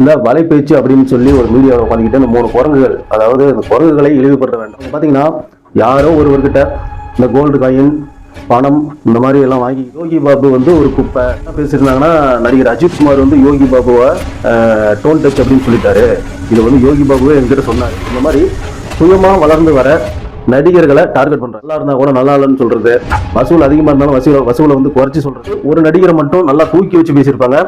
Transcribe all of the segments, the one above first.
இந்த வலைப்பேச்சு அப்படின்னு சொல்லி ஒரு மீடியாவில் உட்காந்துக்கிட்டு இந்த மூணு குரங்குகள் அதாவது இந்த குரங்குகளை இழிவுபடுத்த வேண்டும். பார்த்தீங்கன்னா யாரோ ஒருவர்கிட்ட இந்த கோல்டு காயின் பணம் இந்த மாதிரி எல்லாம் வாங்கி யோகி பாபு வந்து ஒரு குப்பை. என்ன பேசியிருந்தாங்கன்னா நடிகர் அஜித் குமார் வந்து யோகி பாபுவை டோன் டச் அப்படின்னு சொல்லிட்டாரு. இது வந்து யோகி பாபுவே என்கிட்ட சொன்னார். இந்த மாதிரி சுயமாக வளர்ந்து வர நடிகர்களை டார்கெட் பண்றாங்க. நல்லா இருந்தா கூட நல்லா இல்லைன்னு சொல்றது. வசூல் அதிகமா இருந்தாலும் வசூல வசூலை வந்து குறைச்சி சொல்றது. ஒரு நடிகரை மட்டும் நல்லா தூக்கி வச்சு பேசியிருப்பாங்க.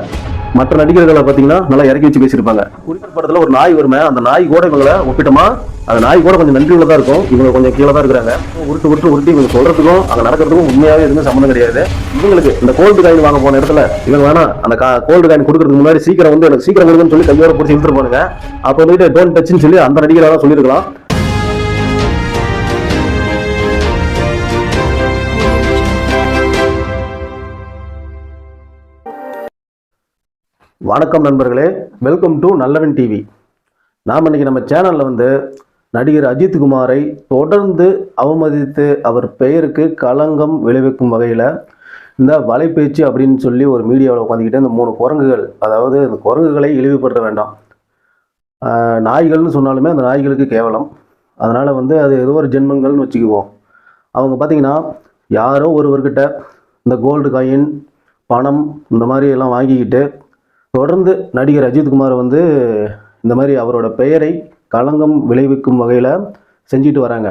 மற்ற நடிகர்களை பார்த்தீங்கன்னா நல்லா இறக்கி வச்சு பேசியிருப்பாங்க. குறிப்பிட்ட படத்துல ஒரு நாய் வருமே அந்த நாய் கூட இவங்களை ஒப்பிட்டோமா? அந்த நாய் கூட கொஞ்சம் நன்றி உள்ளதா இருக்கும். இவங்க கொஞ்சம் கீழே தான் இருக்கிறாங்க. உருட்டு உருட்டு உருட்டி இவங்க சொல்றதுக்கும் அங்க நடக்கிறதுக்கும் உண்மையாவே எதுவுமே சம்மந்தம் கிடையாது. இவங்களுக்கு இந்த கோல்டு காயின் வாங்க போன இடத்துல இவங்க வேணா அந்த கோல்டு காயின் கொடுக்கறதுக்கு முன்னாடி சீக்கிரம் வந்து எனக்கு சீக்கிரம் கொடுங்கன்னு சொல்லி கையோட பிடிச்சி இழுத்துட்டு போனுங்க. அப்போ வந்துட்டு டோன் டச்சுன்னு சொல்லி அந்த நடிகராக தான் சொல்லியிருக்கலாம். வணக்கம் நண்பர்களே. வெல்கம் டு நல்லவன் டிவி நாம் இன்றைக்கி நம்ம சேனலில் வந்து நடிகர் அஜித் குமாரை தொடர்ந்து அவமதித்து அவர் பெயருக்கு களங்கம் விளைவிக்கும் வகையில் இந்த வலைப்பேச்சு அப்படின்னு சொல்லி ஒரு மீடியாவில் உட்காந்துக்கிட்டு இந்த மூணு குரங்குகள் அதாவது இந்த குரங்குகளை இழிவுபடுத்த வேண்டாம். நாய்கள்னு சொன்னாலுமே அந்த நாய்களுக்கு கேவலம். அதனால் வந்து அது ஏதோ ஒரு ஜென்மங்கள்னு வச்சுக்குவோம். அவங்க பார்த்திங்கன்னா யாரோ ஒருவர்கிட்ட இந்த கோல்டு காயின் பணம் இந்த மாதிரி எல்லாம் வாங்கிக்கிட்டு தொடர்ந்து நடிகர் அஜித்குமார் வந்து இந்த மாதிரி அவரோட பெயரை களங்கம் விளைவிக்கும் வகையில் செஞ்சுட்டு வராங்க.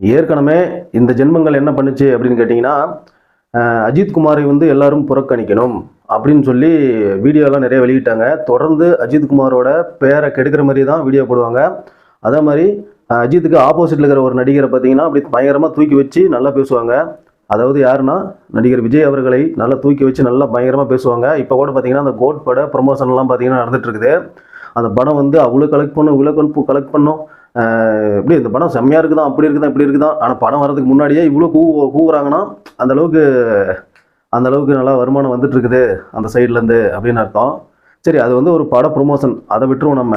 ஏற்கனவே இந்த ஜென்மங்கள் என்ன பண்ணுச்சு அப்படின்னு கேட்டிங்கன்னா அஜித்குமாரை வந்து எல்லாரும் புறக்கணிக்கணும் அப்படின்னு சொல்லி வீடியோலாம் நிறைய வெளியிட்டாங்க. தொடர்ந்து அஜித்குமாரோட பேரை கெடுக்கிற மாதிரி தான் வீடியோ போடுவாங்க. அதே மாதிரி அஜித்துக்கு ஆப்போசிட்டில் இருக்கிற ஒரு நடிகரை பார்த்தீங்கன்னா அப்படி பயங்கரமாக தூக்கி வச்சு நல்லா பேசுவாங்க. அதாவது யாருன்னா நடிகர் விஜய் அவர்களை நல்லா தூக்கி வச்சு நல்லா பயங்கரமாக பேசுவாங்க. இப்போ கூட பார்த்தீங்கன்னா அந்த கோட் பட ப்ரொமோஷன்லாம் பார்த்தீங்கன்னா நடந்துட்டு இருக்குது அந்த படம் வந்து அவ்வளோ கலெக்ட் பண்ணும் இவ்வளோ கலெக்ட் பண்ணும். ஆஹ் எப்படி இந்த படம் செம்மையாக இருக்குதான் அப்படி இருக்குதான் இப்படி இருக்குதான். ஆனால் படம் வரதுக்கு முன்னாடியே இவ்வளோ கூ கூவுறாங்கன்னா அந்த அளவுக்கு நல்லா வருமானம் வந்துட்டு இருக்குது அந்த சைட்லேருந்து அப்படின்னு அர்த்தம். சரி அது வந்து ஒரு பட ப்ரொமோஷன் அதை விட்டுருவோம் நம்ம.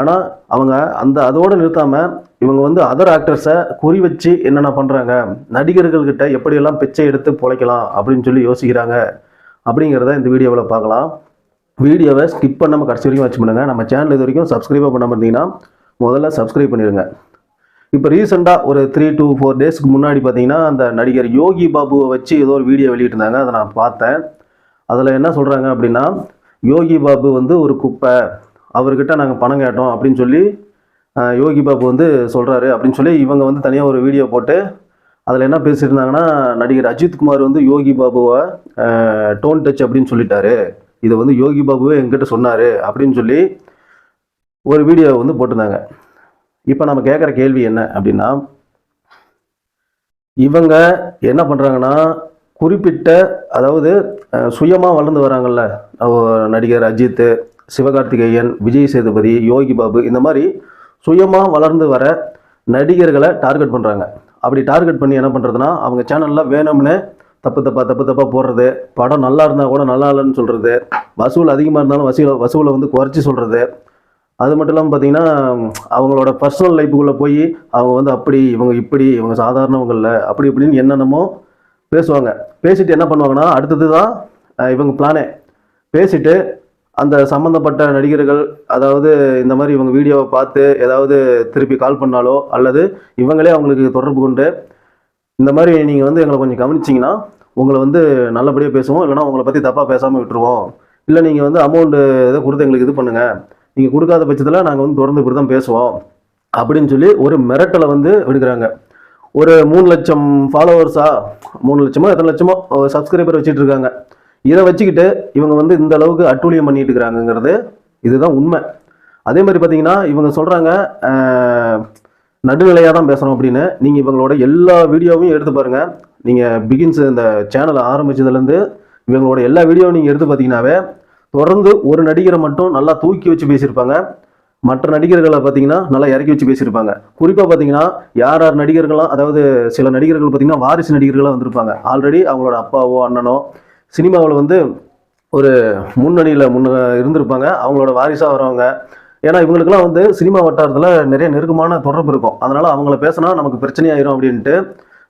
ஆனால் அவங்க அந்த அதோடு நிறுத்தாமல் இவங்க வந்து அதர் ஆக்டர்ஸை குறி வச்சு என்னென்ன பண்ணுறாங்க நடிகர்கள்கிட்ட எப்படியெல்லாம் பிச்சை எடுத்து பிழைக்கலாம் அப்படின்னு சொல்லி யோசிக்கிறாங்க அப்படிங்கிறத இந்த வீடியோவில் பார்க்கலாம். வீடியோவை ஸ்கிப் பண்ணாமல் கடைசி வரைக்கும் வச்சு பண்ணுங்கள் நம்ம சேனல் இது வரைக்கும் சப்ஸ்கிரைப் பண்ணாமல் இருந்தீங்கன்னா முதல்ல சப்ஸ்கிரைப் பண்ணிடுங்க. இப்போ ரீசெண்டாக ஒரு த்ரீ டூ ஃபோர் டேஸ்க்கு முன்னாடி பார்த்தீங்கன்னா அந்த நடிகர் யோகி பாபுவை வச்சு ஏதோ ஒரு வீடியோ வெளியிட்டிருந்தாங்க. அதை நான் பார்த்தேன். அதில் என்ன சொல்கிறாங்க அப்படின்னா யோகி பாபு வந்து ஒரு குப்பை அவர்கிட்ட நாங்கள் பணம் கேட்டோம் அப்படின்னு சொல்லி யோகி பாபு வந்து சொல்கிறாரு அப்படின்னு சொல்லி இவங்க வந்து தனியாக ஒரு வீடியோ போட்டு அதில் என்ன பேசியிருந்தாங்கன்னா நடிகர் அஜித்குமார் வந்து யோகி பாபுவை டோன் டச் அப்படின்னு சொல்லிட்டாரு. இதை வந்து யோகி பாபுவே என்கிட்ட சொன்னார் அப்படின்னு சொல்லி ஒரு வீடியோ வந்து போட்டிருந்தாங்க. இப்போ நம்ம கேட்குற கேள்வி என்ன அப்படின்னா இவங்க என்ன பண்ணுறாங்கன்னா குறிப்பிட்ட அதாவது சுயமாக வளர்ந்து வராங்கல்ல நடிகர் அஜித்து சிவகார்த்திகேயன் விஜய் சேதுபதி யோகி பாபு இந்த மாதிரி சுயமாக வளர்ந்து வர நடிகர்களை டார்கெட் பண்ணுறாங்க அப்படி டார்கெட் பண்ணி என்ன பண்ணுறதுனா அவங்க சேனலில் வேணும்னு தப்பு தப்பாக தப்பு தப்பாக போடுறது படம் நல்லா இருந்தால் கூட நல்லா இல்லைன்னு சொல்கிறது வசூல் அதிகமாக இருந்தாலும் வசூலை வசூலை வந்து குறைச்சி சொல்கிறது அது மட்டும் இல்லாமல் பார்த்தீங்கன்னா அவங்களோட பர்சனல் லைஃபுக்குள்ளே போய் அவங்க வந்து அப்படி இவங்க இப்படி இவங்க சாதாரணவங்க இல்லை அப்படி இப்படின்னு என்னென்னமோ பேசுவாங்க. பேசிட்டு என்ன பண்ணுவாங்கன்னா அடுத்தது தான் இவங்க பிளானே பேசிட்டு அந்த சம்மந்தப்பட்ட நடிகர்கள் அதாவது இந்த மாதிரி இவங்க வீடியோவை பார்த்து ஏதாவது திருப்பி கால் பண்ணாலோ அல்லது இவங்களே அவங்களுக்கு தொடர்பு கொண்டு இந்த மாதிரி நீங்கள் வந்து எங்களை கொஞ்சம் கவனிச்சிங்கன்னா உங்களை வந்து நல்லபடியாக பேசுவோம். இல்லைனா உங்களை பற்றி தப்பாக பேசாமல் விட்டுருவோம். இல்லை நீங்கள் வந்து அமௌண்ட்டு எதை கொடுத்து எங்களுக்கு இது பண்ணுங்கள் நீங்கள் கொடுக்காத பட்சத்தில் நாங்கள் வந்து தொடர்ந்து இப்படி தான் பேசுவோம். அப்படின்னு சொல்லி ஒரு மிரட்டலை வந்து விடுக்கிறாங்க. ஒரு மூணு லட்சம் ஃபாலோவர்ஸா மூணு லட்சமோ எத்தனை லட்சமோ சப்ஸ்கிரைபர் வச்சுட்டு இருக்காங்க. இதை வச்சுக்கிட்டு இவங்க வந்து இந்த அளவுக்கு அட்டூழியம் பண்ணிட்டு இருக்கிறாங்கங்கிறது இதுதான் உண்மை. அதே மாதிரி பார்த்தீங்கன்னா இவங்க சொல்கிறாங்க நடுநிலையாக தான் பேசுகிறோம் அப்படின்னு. நீங்கள் இவங்களோட எல்லா வீடியோவையும் எடுத்து பாருங்கள் நீங்கள் பிகின்ஸ் இந்த சேனலை ஆரம்பிச்சதுலேருந்து இவங்களோட எல்லா வீடியோவும் நீங்கள் எடுத்து பார்த்தீங்கன்னாவே தொடர்ந்து ஒரு நடிகரை மட்டும் நல்லா தூக்கி வச்சு பேசியிருப்பாங்க. மற்ற நடிகர்களை பார்த்தீங்கன்னா நல்லா இறக்கி வச்சு பேசியிருப்பாங்க. குறிப்பாக பார்த்தீங்கன்னா யார் யார் நடிகர்கள்லாம் அதாவது சில நடிகர்கள் பார்த்தீங்கன்னா வாரிசு நடிகர்களாக வந்திருப்பாங்க. ஆல்ரெடி அவங்களோட அப்பாவோ அண்ணனோ சினிமாவில் வந்து ஒரு முன்னணியில் முன்ன இருந்திருப்பாங்க. அவங்களோட வாரிசாக வரவங்க. ஏன்னா இவங்களுக்குலாம் வந்து சினிமா வட்டாரத்தில் நிறைய நெருக்கமான தொடர்பு இருக்கும். அதனால் அவங்கள பேசினா நமக்கு பிரச்சனையாயிரும் அப்படின்ட்டு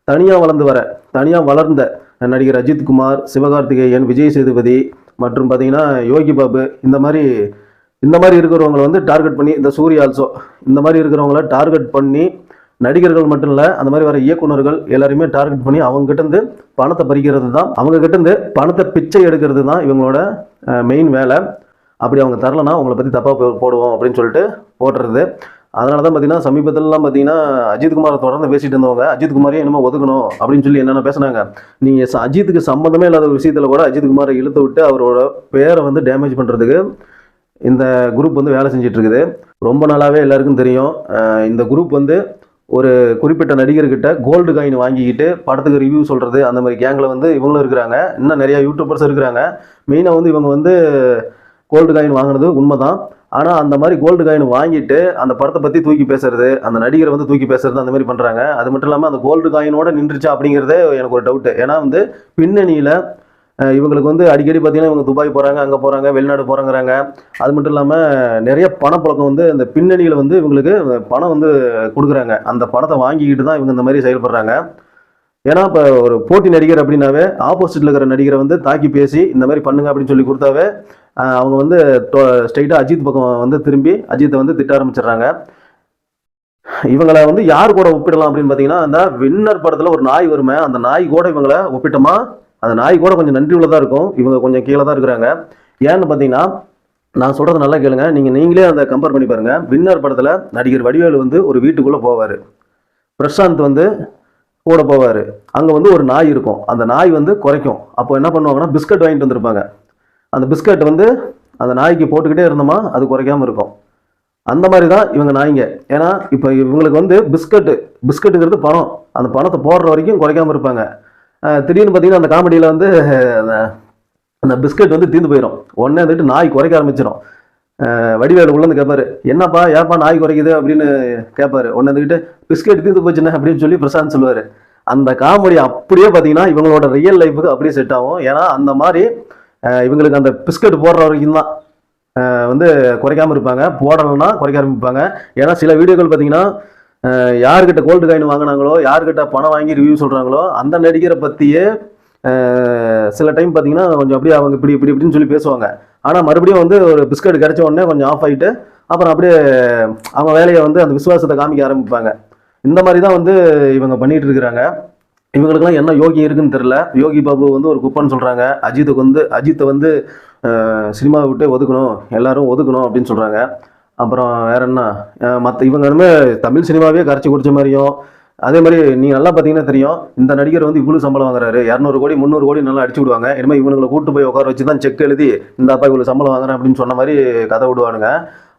தனியாக வளர்ந்து வர தனியாக வளர்ந்த நடிகர் அஜித்குமார் சிவகார்த்திகேயன் விஜய் சேதுபதி மற்றும் பார்த்திங்கன்னா யோகி பாபு இந்த மாதிரி இந்த மாதிரி இருக்கிறவங்களை வந்து டார்கெட் பண்ணி இந்த சூரிய ஆல்சோ இந்த மாதிரி இருக்கிறவங்கள டார்கெட் பண்ணி நடிகர்கள் மட்டும் இல்லை அந்த மாதிரி வர இயக்குனர்கள் எல்லாருமே டார்கெட் பண்ணி அவங்க இருந்து பணத்தை பறிக்கிறது தான் அவங்க இருந்து பணத்தை பிச்சை எடுக்கிறது தான் இவங்களோட மெயின் வேலை. அப்படி அவங்க தரலனா அவங்கள பற்றி தப்பாக போடுவோம் அப்படின்னு சொல்லிட்டு போடுறது அதனால தான் பார்த்தீங்கன்னா சமீபத்திலலாம் பார்த்தீங்கன்னா அஜித்குமாரை தொடர்ந்து பேசிட்டு இருந்தவங்க அஜித்குமாரே என்னமோ ஒதுக்கணும் அப்படின்னு சொல்லி என்னென்ன பேசுனாங்க. நீங்கள் ச- அஜித்துக்கு சம்மந்தமே இல்லாத ஒரு விஷயத்தில் கூட அஜித்குமாரை இழுத்து விட்டு அவரோட பேரை வந்து டேமேஜ் பண்ணுறதுக்கு இந்த குரூப் வந்து வேலை செஞ்சிட்ருக்குது ரொம்ப நாளாகவே எல்லாருக்கும் தெரியும் இந்த குரூப் வந்து ஒரு குறிப்பிட்ட நடிகர்கிட்ட கோல்டு காயின் வாங்கிக்கிட்டு படத்துக்கு ரிவ்யூ சொல்கிறது அந்த மாதிரி கேங்கில் வந்து இவங்களும் இருக்கிறாங்க. இன்னும் நிறையா யூடியூபர்ஸ் இருக்கிறாங்க. மெயினாக வந்து இவங்க வந்து கோல்டு காயின் வாங்கினது உண்மைதான். ஆனால் அந்த மாதிரி கோல்டு காயின் வாங்கிட்டு அந்த படத்தை பற்றி தூக்கி பேசுறது அந்த நடிகரை வந்து தூக்கி பேசுறது அந்த மாதிரி பண்ணுறாங்க அது மட்டும் இல்லாமல் அந்த கோல்டு காயினோட நின்றுச்சா அப்படிங்கிறதே எனக்கு ஒரு டவுட்டு ஏன்னா வந்து பின்னணியில் இவங்களுக்கு வந்து அடிக்கடி பார்த்தீங்கன்னா இவங்க துபாய் போகிறாங்க அங்கே போகிறாங்க வெளிநாடு போகிறாங்கிறாங்க அது மட்டும் இல்லாமல் நிறைய பணப்பழக்கம் வந்து இந்த பின்னணியில் வந்து இவங்களுக்கு பணம் வந்து கொடுக்குறாங்க. அந்த பணத்தை வாங்கிக்கிட்டு தான் இவங்க இந்த மாதிரி செயல்படுறாங்க. ஏன்னா இப்போ ஒரு போட்டி நடிகர் அப்படின்னாவே ஆப்போசிட்டில் இருக்கிற நடிகரை வந்து தாக்கி பேசி இந்த மாதிரி பண்ணுங்க அப்படின்னு சொல்லி கொடுத்தாவே அவங்க வந்து ஸ்ட்ரைட்டாக அஜித் பக்கம் வந்து திரும்பி அஜித்தை வந்து திட்ட ஆரம்பிச்சிடுறாங்க. இவங்களை வந்து யார் கூட ஒப்பிடலாம் அப்படின்னு பார்த்தீங்கன்னா அந்த வின்னர் படத்தில் ஒரு நாய் வருமே அந்த நாய் கூட இவங்களை ஒப்பிட்டோமா? அந்த நாய் கூட கொஞ்சம் நன்றி உள்ளதாக இருக்கும். இவங்க கொஞ்சம் கீழே தான் இருக்கிறாங்க. ஏன்னு பார்த்தீங்கன்னா நான் சொல்கிறது நல்லா கேளுங்க. நீங்கள் நீங்களே அதை கம்பேர் பண்ணி பாருங்கள் வின்னர் படத்தில் நடிகர் வடிவேலு வந்து ஒரு வீட்டுக்குள்ளே போவார். பிரசாந்த் வந்து கூட போவார். அங்கே வந்து ஒரு நாய் இருக்கும். அந்த நாய் வந்து குறைக்கும். அப்போ என்ன பண்ணுவாங்கன்னா பிஸ்கட் வாங்கிட்டு வந்திருப்பாங்க. அந்த பிஸ்கட் வந்து அந்த நாய்க்கு போட்டுக்கிட்டே இருந்தோமா அது குறைக்காமல் இருக்கும். அந்த மாதிரி தான் இவங்க நாய்ங்க. ஏன்னா இப்போ இவங்களுக்கு வந்து பிஸ்கட்டு பிஸ்கட்டுங்கிறது பணம். அந்த பணத்தை போடுற வரைக்கும் குறைக்காமல் இருப்பாங்க. திடீர்னு பார்த்தீங்கன்னா அந்த காமெடியில் வந்து அந்த அந்த பிஸ்கட் வந்து தீர்ந்து போயிடும் உடனே வந்துட்டு நாய் குறைக்க ஆரம்பிச்சிடும் வடிவேலு உள்ளந்து கேட்பாரு என்னப்பா ஏப்பா நாய் குறைக்குது? அப்படின்னு கேட்பாரு. உடனே வந்துக்கிட்டு பிஸ்கட் தீர்ந்து போச்சுண்ணே அப்படின்னு சொல்லி பிரசாந்த் சொல்லுவார். அந்த காமெடி அப்படியே பார்த்தீங்கன்னா இவங்களோட ரியல் லைஃபுக்கு அப்படியே செட் ஆகும். ஏன்னா அந்த மாதிரி இவங்களுக்கு அந்த பிஸ்கட் போடுற வரைக்கும் தான் வந்து குறைக்காமல் இருப்பாங்க. போடலைன்னா குறைக்க ஆரம்பிப்பாங்க. ஏன்னா சில வீடியோக்கள் பார்த்தீங்கன்னா யார்கிட்ட கோல்டு காயின் வாங்கினாங்களோ யார்கிட்ட பணம் வாங்கி ரிவ்யூ சொல்கிறாங்களோ அந்த நடிகரை பற்றியே சில டைம் பார்த்தீங்கன்னா கொஞ்சம் அப்படியே அவங்க இப்படி இப்படி இப்படின்னு சொல்லி பேசுவாங்க. ஆனால் மறுபடியும் வந்து ஒரு பிஸ்கட் கிடச்ச உடனே கொஞ்சம் ஆஃப் ஆகிட்டு அப்புறம் அப்படியே அவங்க வேலையை வந்து அந்த விசுவாசத்தை காமிக்க ஆரம்பிப்பாங்க. இந்த மாதிரி தான் வந்து இவங்க பண்ணிகிட்டு இருக்கிறாங்க. இவங்களுக்கெல்லாம் என்ன யோகி இருக்குன்னு தெரில யோகி பாபு வந்து ஒரு குப்பன்னு சொல்கிறாங்க அஜித்துக்கு வந்து அஜித்தை வந்து சினிமாவை விட்டு ஒதுக்கணும். எல்லாரும் ஒதுக்கணும் அப்படின்னு சொல்கிறாங்க அப்புறம் வேற என்ன? மற்ற இவங்க தமிழ் சினிமாவே கரைச்சி குடிச்ச மாதிரியும் அதே மாதிரி நீங்கள் நல்லா பார்த்தீங்கன்னா தெரியும் இந்த நடிகர் வந்து இவ்வளோ சம்பளம் வாங்குறாரு இரநூறு கோடி முந்நூறு கோடி நல்லா அடிச்சு விடுவாங்க. இனிமேல் இவங்களை கூட்டு போய் உட்கார வச்சு தான் செக் எழுதி இந்த அப்பா இவ்வளோ சம்பளம் வாங்குறேன் அப்படின்னு சொன்ன மாதிரி கதை விடுவானுங்க.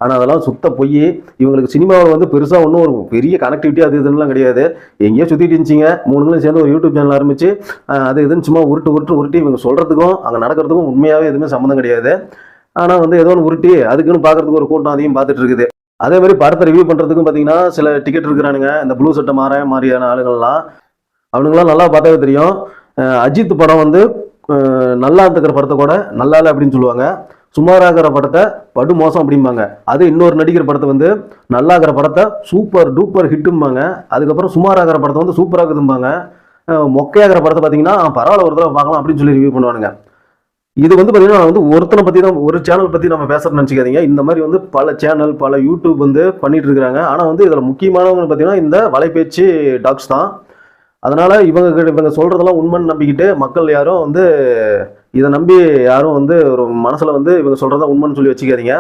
ஆனால் அதெல்லாம் சுத்த பொய் இவங்களுக்கு சினிமாவில் வந்து பெருசாக ஒன்றும் ஒரு பெரிய கனெக்டிவிட்டி அது இதுலாம் கிடையாது. எங்கேயோ சுற்றிட்டு இருந்துச்சிங்க மூணுங்களும் சேர்ந்து ஒரு யூடியூப் சேனல் ஆரம்பிச்சு அது இதுன்னு சும்மா உருட்டு உருட்டு உருட்டி இவங்க சொல்கிறதுக்கும் அங்கே நடக்கிறதுக்கும் உண்மையாகவே எதுவுமே சம்மந்தம் கிடையாது. ஆனால் வந்து ஏதோ ஒன்று உருட்டி அதுக்குன்னு பார்க்கறதுக்கு ஒரு கூட்டம் அதையும் பார்த்துட்டு இருக்குது. அதே மாதிரி படத்தை ரிவ்யூ பண்ணுறதுக்கும் பார்த்தீங்கன்னா சில டிக்கெட் இருக்கிறானுங்க. இந்த ப்ளூ சட்டை மாற மாதிரியான ஆளுங்கள்லாம். அவனுங்களாம் நல்லா பார்த்தாவே தெரியும். அஜித் படம் வந்து நல்லா இருக்கிற படத்தை கூட நல்லா இல்லை அப்படின்னு சொல்லுவாங்க. சுமாராகிற படத்தை படு மோசம் அப்படிம்பாங்க. அது இன்னொரு நடிகர் படத்தை வந்து நல்லாகிற படத்தை சூப்பர் டூப்பர் ஹிட்டும்பாங்க அதுக்கப்புறம் சுமாராகிற படத்தை வந்து சூப்பராகுதும்பாங்க அஹ், மொக்கையாகிற படத்தை பார்த்தீங்கன்னா பரவாயில்ல ஒரு தடவை பார்க்கலாம் அப்படின்னு சொல்லி ரிவ்யூ பண்ணுவானுங்க. இது வந்து பார்த்தீங்கன்னா வந்து ஒருத்தனை பற்றி தான் ஒரு சேனல் பற்றி நம்ம பேசுறோம்னு நினச்சிக்காதீங்க. இந்த மாதிரி வந்து பல சேனல் பல யூடியூப் வந்து பண்ணிட்டு இருக்கிறாங்க ஆனால் வந்து இதில் முக்கியமானவங்க பார்த்தீங்கன்னா இந்த வலைபேச்சு டாக்ஸ் தான். அதனால் இவங்க கிட்ட- இவங்க சொல்கிறதெல்லாம் உண்மைன்னு நம்பிக்கிட்டு மக்கள் யாரும் வந்து இதை நம்பி யாரும் வந்து ஒரு மனசில் வந்து இவங்க சொல்கிறத உண்மைன்னு சொல்லி வச்சுக்காதீங்க.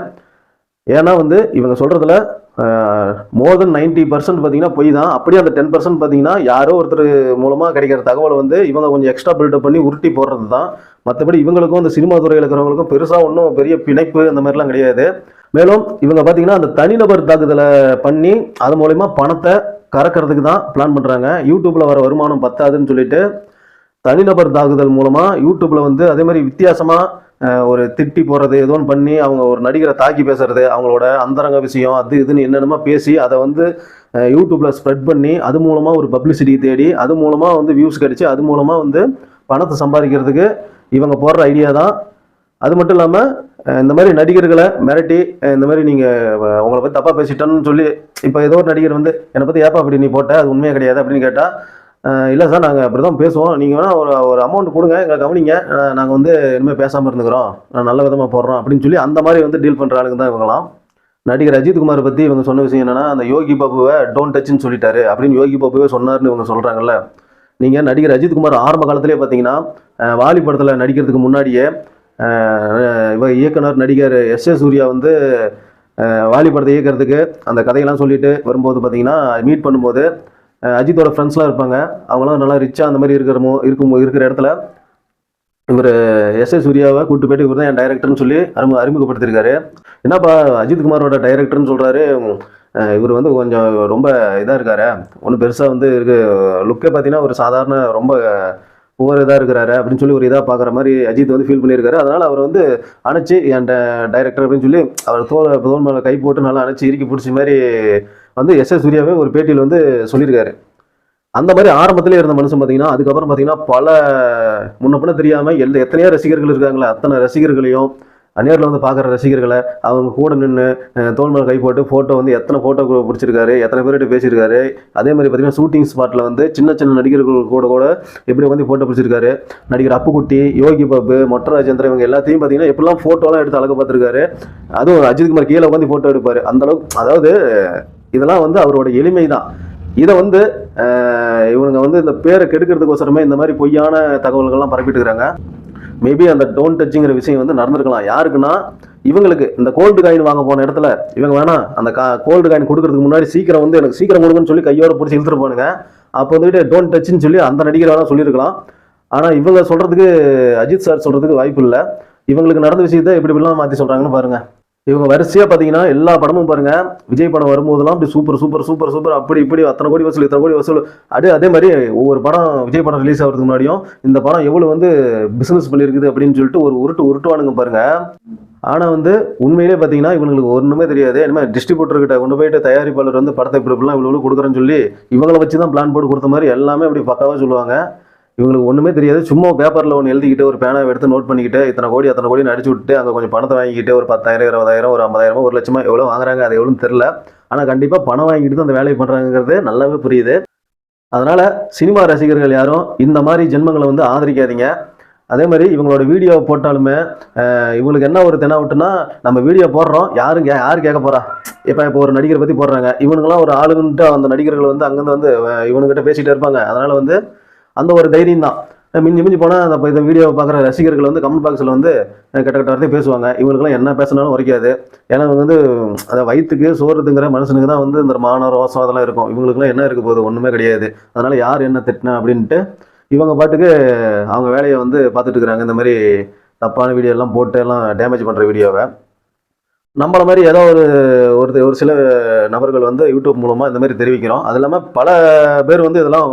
ஏன்னா வந்து இவங்க சொல்கிறதுல மோர் தென் நைன்டி பர்சன்ட் பார்த்தீங்கன்னா பொய் தான். அப்படியே அந்த டென் பர்சன்ட் பார்த்தீங்கன்னா யாரோ ஒருத்தர் மூலமாக கிடைக்கிற தகவலை வந்து இவங்க கொஞ்சம் எக்ஸ்ட்ரா பில்டப் பண்ணி உருட்டி போடுறது தான். மற்றபடி இவங்களுக்கும் இந்த சினிமா துறையில் இருக்கிறவங்களுக்கும் பெருசாக ஒன்றும் பெரிய பிணைப்பு அந்த மாதிரிலாம் கிடையாது. மேலும் இவங்க பார்த்தீங்கன்னா அந்த தனிநபர் தாக்குதலை பண்ணி அது மூலயமா பணத்தை கறக்கிறதுக்கு தான் பிளான் பண்ணுறாங்க யூடியூப்பில் வர வருமானம் பத்தாதுன்னு சொல்லிட்டு தனிநபர் தாக்குதல் மூலமாக யூடியூப்பில் வந்து அதே மாதிரி வித்தியாசமாக ஒரு திட்டி போடுறது ஏதோ ஒன்று பண்ணி அவங்க ஒரு நடிகரை தாக்கி பேசுறது அவங்களோட அந்தரங்க விஷயம் அது இதுன்னு என்னென்னமோ பேசி அதை வந்து யூடியூப்பில் ஸ்ப்ரெட் பண்ணி அது மூலமாக ஒரு பப்ளிசிட்டி தேடி அது மூலமாக வந்து வியூஸ் கிடச்சி அது மூலமாக வந்து பணத்தை சம்பாதிக்கிறதுக்கு இவங்க போடுற ஐடியா தான். அது மட்டும் இல்லாமல் இந்த மாதிரி நடிகர்களை மிரட்டி இந்த மாதிரி நீங்கள் உங்களை பற்றி தப்பாக பேசிட்டோன்னு சொல்லி இப்போ ஏதோ ஒரு நடிகர் வந்து என்னை பற்றி ஏப்பா அப்படி நீ போட்ட? அது உண்மையாக கிடையாது அப்படின்னு கேட்டால் இல்லை சார் நாங்கள் அப்படி தான் பேசுவோம். நீங்கள் வேணால் ஒரு ஒரு அமௌண்ட் கொடுங்க எங்களை கவனிங்க. நாங்கள் வந்து இனிமேல் பேசாமல் இருந்துக்கிறோம். நான் நல்ல விதமாக போடுறோம் அப்படின்னு சொல்லி அந்த மாதிரி வந்து டீல் பண்ணுற ஆளுங்க தான் இவங்களாம் நடிகர் அஜித்குமார் பற்றி இவங்க சொன்ன விஷயம் என்னென்னா அந்த யோகி பாபுவை டோன்ட் டச்னு சொல்லிட்டாரு. அப்படின்னு யோகி பாபுவே சொன்னார்னு இவங்க சொல்கிறாங்கல்ல நீங்கள் நடிகர் அஜித்குமார் ஆரம்ப காலத்திலே பார்த்தீங்கன்னா வாலி படத்தில் நடிக்கிறதுக்கு முன்னாடியே இவ இயக்குனர் நடிகர் எஸ் ஏ சூர்யா வந்து வாலி படத்தை இயக்கிறதுக்கு அந்த கதையெல்லாம் சொல்லிட்டு வரும்போது பார்த்தீங்கன்னா மீட் பண்ணும்போது அஜித்தோட ஃப்ரெண்ட்ஸ்லாம் இருப்பாங்க. அவங்களாம் நல்லா ரிச்சாக அந்த மாதிரி இருக்கிற மோ இருக்கும் இருக்கிற இடத்துல இவர் எஸ் ஏ சூர்யாவை கூப்பிட்டு போயிட்டு இவர் தான் என் டைரக்டர்னு சொல்லி அறிமு அறிமுகப்படுத்தியிருக்காரு. என்னப்பா அஜித் குமாரோட டைரக்டர்னு சொல்கிறாரு இவர் வந்து கொஞ்சம் ரொம்ப இதாக இருக்காரு. ஒன்றும் பெருசாக வந்து இருக்கு லுக்கே பார்த்தீங்கன்னா ஒரு சாதாரண ரொம்ப ஓவர் இதாக இருக்கிறாரு அப்படின்னு சொல்லி ஒரு இதாக பார்க்குற மாதிரி அஜித் வந்து ஃபீல் பண்ணியிருக்காரு. அதனால் அவர் வந்து அணைச்சி என் டைரக்டர் அப்படின்னு சொல்லி அவர் தோல் தோல் மேலே கை போட்டு நல்லா அணைச்சி இறுக்கி பிடிச்ச மாதிரி வந்து எஸ். எஸ். சூர்யாவே ஒரு பேட்டியில் வந்து சொல்லியிருக்காரு. அந்த மாதிரி ஆரம்பத்திலே இருந்த மனுஷன் பார்த்தீங்கன்னா அதுக்கப்புறம் பார்த்தீங்கன்னா பல முன்ன பின்ன தெரியாமல் எந்த எத்தனையோ ரசிகர்கள் இருக்காங்களே அத்தனை ரசிகர்களையும் நேரில் வந்து பார்க்குற ரசிகர்களை அவங்க கூட நின்று தோல் கை போட்டு ஃபோட்டோ வந்து எத்தனை ஃபோட்டோ பிடிச்சிருக்காரு எத்தனை பேர்கிட்ட பேசியிருக்காரு அதே மாதிரி பார்த்தீங்கன்னா ஷூட்டிங் ஸ்பாட்டில் வந்து சின்ன சின்ன நடிகர்கள் கூட கூட எப்படி வந்து ஃபோட்டோ பிடிச்சிருக்காரு நடிகர் அப்புக்குட்டி யோகி பாபு மொட்ட ராஜேந்திரன் இவங்க எல்லாத்தையும் பார்த்தீங்கன்னா எப்படிலாம் ஃபோட்டோலாம் எடுத்து அழகு பார்த்துருக்காரு அதுவும் அஜித் குமார் கீழே உட்காந்து ஃபோட்டோ எடுப்பார். அந்தளவுக்கு அதாவது இதெல்லாம் வந்து அவரோட எளிமை தான் இதை வந்து இவங்க இவனுங்க வந்து இந்த பேரை கெடுக்கிறதுக்கோசரமே இந்த மாதிரி பொய்யான தகவல்கள்லாம் பரப்பிட்டு இருக்கிறாங்க. மேபி அந்த டோன் டச்சுங்கிற விஷயம் வந்து நடந்திருக்கலாம். யாருக்குன்னா இவங்களுக்கு இந்த கோல்டு காயின் வாங்க போன இடத்துல இவங்க வேணாம் அந்த கா கோல்டு காயின் கொடுக்கறதுக்கு முன்னாடி சீக்கிரம் வந்து எனக்கு சீக்கிரம் கொடுங்கன்னு சொல்லி கையோட பிடிச்சி இழுத்துட்டு போனுங்க. அப்போ வந்துட்டு டோன்ட் டச்சுன்னு சொல்லி அந்த நடிகர் வேணால் சொல்லியிருக்கலாம். ஆனால் இவங்க சொல்கிறதுக்கு அஜித் சார் சொல்கிறதுக்கு வாய்ப்பு இல்லை. இவங்களுக்கு நடந்த விஷயத்தை எப்படி இப்படிலாம் மாற்றி சொல்கிறாங்கன்னு பாருங்கள் இவங்க வரிசையாக பார்த்தீங்கன்னா எல்லா படமும் பாருங்க. விஜய் படம் வரும்போதெல்லாம் அப்படி சூப்பர் சூப்பர் சூப்பர் சூப்பர் அப்படி இப்படி அத்தனை கோடி வசூல் இத்தனை கோடி வசூல். அப்படியே அதே மாதிரி ஒவ்வொரு படம் விஜய் படம் ரிலீஸ் ஆகிறதுக்கு முன்னாடியும் இந்த படம் எவ்வளோ வந்து பிஸ்னஸ் பண்ணியிருக்குது அப்படின்னு சொல்லிட்டு ஒரு உருட்டு உருட்டுவானுங்க பாருங்க. ஆனால் வந்து உண்மையிலே பார்த்தீங்கன்னா இவங்களுக்கு ஒன்றுமே தெரியாது. இனிமேல் டிஸ்ட்ரிபியூட்டர்கிட்ட கொண்டு போயிட்டு தயாரிப்பாளர் வந்து படத்தை இப்படி இப்படிலாம் இவ்வளோ கொடுக்குறேன்னு சொல்லி இவங்களை வச்சு தான் பிளான் போட்டு கொடுத்த மாதிரி எல்லாமே அப்படி பக்காவாக சொல்லுவாங்க. இவங்களுக்கு ஒன்றுமே தெரியாது. சும்மா பேப்பரில் ஒன்று எழுதிக்கிட்டு ஒரு பேனாவை எடுத்து நோட் பண்ணிக்கிட்டு இத்தனை கோடி அத்தனை கோடி அடிச்சு விட்டு அங்கே கொஞ்சம் பணத்தை வாங்கிக்கிட்டு ஒரு பத்தாயிரம் இருபதாயிரம் ஒரு ஐம்பதாயிரம் ஒரு லட்சமாக எவ்வளோ வாங்குறாங்க அது எவ்வளோன்னு தெரில ஆனால் கண்டிப்பாக பணம் வாங்கிட்டு தான் அந்த வேலையை பண்ணுறாங்கிறது நல்லாவே புரியுது. அதனால் சினிமா ரசிகர்கள் யாரும் இந்த மாதிரி ஜென்மங்களை வந்து ஆதரிக்காதீங்க. அதே மாதிரி இவங்களோட வீடியோ போட்டாலுமே இவங்களுக்கு என்ன ஒரு தெனாவட்டுனா நம்ம வீடியோ போடுறோம் யாரும் கே யார் கேட்க போகிறா இப்போ இப்போ ஒரு நடிகரை பற்றி போடுறாங்க. இவனுங்களாம் ஒரு ஆளுங்கன்ட்டு அந்த நடிகர்கள் வந்து அங்கேருந்து வந்து இவனுங்கிட்ட பேசிகிட்டே இருப்பாங்க. அதனால் வந்து அந்த ஒரு தைரியம் தான். மிஞ்சி மிஞ்சி போனால் அந்த இந்த வீடியோ பார்க்குற ரசிகர்கள் வந்து கமெண்ட் பாக்ஸில் வந்து கெட்ட கெட்ட வார்த்தையும் பேசுவாங்க. இவங்களுக்குலாம் என்ன பேசினாலும் உரைக்காது. ஏன்னா வந்து அதை வயிற்றுக்கு சோறுதுங்கிற மனுஷனுக்கு தான் வந்து இந்த மான ரோசம் அதெல்லாம் இருக்கும். இவங்களுக்குலாம் என்ன இருக்க போகுது? ஒன்றுமே கிடையாது. அதனால் யார் என்ன திட்டினா அப்படின்ட்டு இவங்க பாட்டுக்கு அவங்க வேலையை வந்து பார்த்துட்டு இருக்கிறாங்க. இந்த மாதிரி தப்பான வீடியோ எல்லாம் போட்டு எல்லாம் டேமேஜ் பண்ணுற வீடியோவை நம்மளை மாதிரி ஏதோ ஒரு ஒரு ஒரு சில நபர்கள் வந்து யூடியூப் மூலமாக இந்த மாதிரி தெரிவிக்கிறோம். அது இல்லாமல் பல பேர் வந்து இதெல்லாம்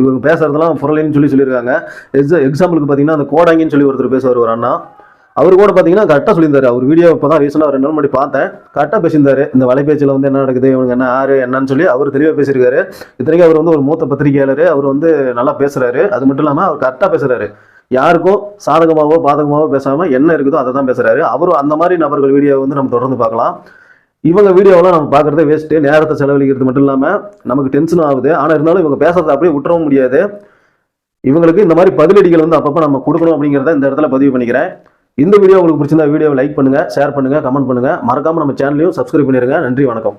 இவங்க பேசுகிறதெல்லாம் புரளின்னு சொல்லி சொல்லியிருக்காங்க. எக்ஸா எக்ஸாம்பிளுக்கு பார்த்தீங்கன்னா அந்த கோடாங்கின்னு சொல்லி ஒருத்தர் பேசுவார் ஒரு அண்ணா. அவர் கூட பார்த்தீங்கன்னா கரெக்டாக சொல்லியிருந்தாரு. அவர் வீடியோ இப்போ தான் ரீசெண்டாக ரெண்டு நாள் முன்னாடி பார்த்தேன். கரெக்டாக பேசியிருந்தார். இந்த வலைபேச்சில் வந்து என்ன நடக்குது இவங்க என்ன ஆறு என்னன்னு சொல்லி அவர் தெளிவாக பேசியிருக்காரு. இத்தனைக்கும் அவர் வந்து ஒரு மூத்த பத்திரிகையாளர். அவர் வந்து நல்லா பேசுகிறாரு அது மட்டும் இல்லாமல் அவர் கரெக்டாக பேசுகிறாரு யாருக்கும் சாதகமாகவோ பாதகமாகவோ பேசாமல் என்ன இருக்குதோ அதை தான் பேசுகிறாரு அவரும் அந்த மாதிரி நபர்கள் வீடியோ வந்து நம்ம தொடர்ந்து பார்க்கலாம். இவங்க வீடியோவெல்லாம் நம்ம பார்க்குறதே வேஸ்ட்டு நேரத்தை செலவழிக்கிறது மட்டும் இல்லாமல் நமக்கு டென்ஷன் ஆகுது. ஆனால் இருந்தாலும் இவங்க பேசுறதை அப்படியே விட்டுறவும் முடியாது. இவங்களுக்கு இந்த மாதிரி பதிலடிகள் வந்து அப்பப்போ நம்ம கொடுக்கணும் அப்படிங்கிறத இந்த இடத்துல பதிவு பண்ணிக்கிறேன். இந்த வீடியோ உங்களுக்கு பிடிச்சிருந்தா வீடியோவை லைக் பண்ணுங்க ஷேர் பண்ணுங்க கமெண்ட் பண்ணுங்கள் மறக்காமல் நம்ம சேனலையும் சப்ஸ்கிரைப் பண்ணிடுங்க நன்றி வணக்கம்.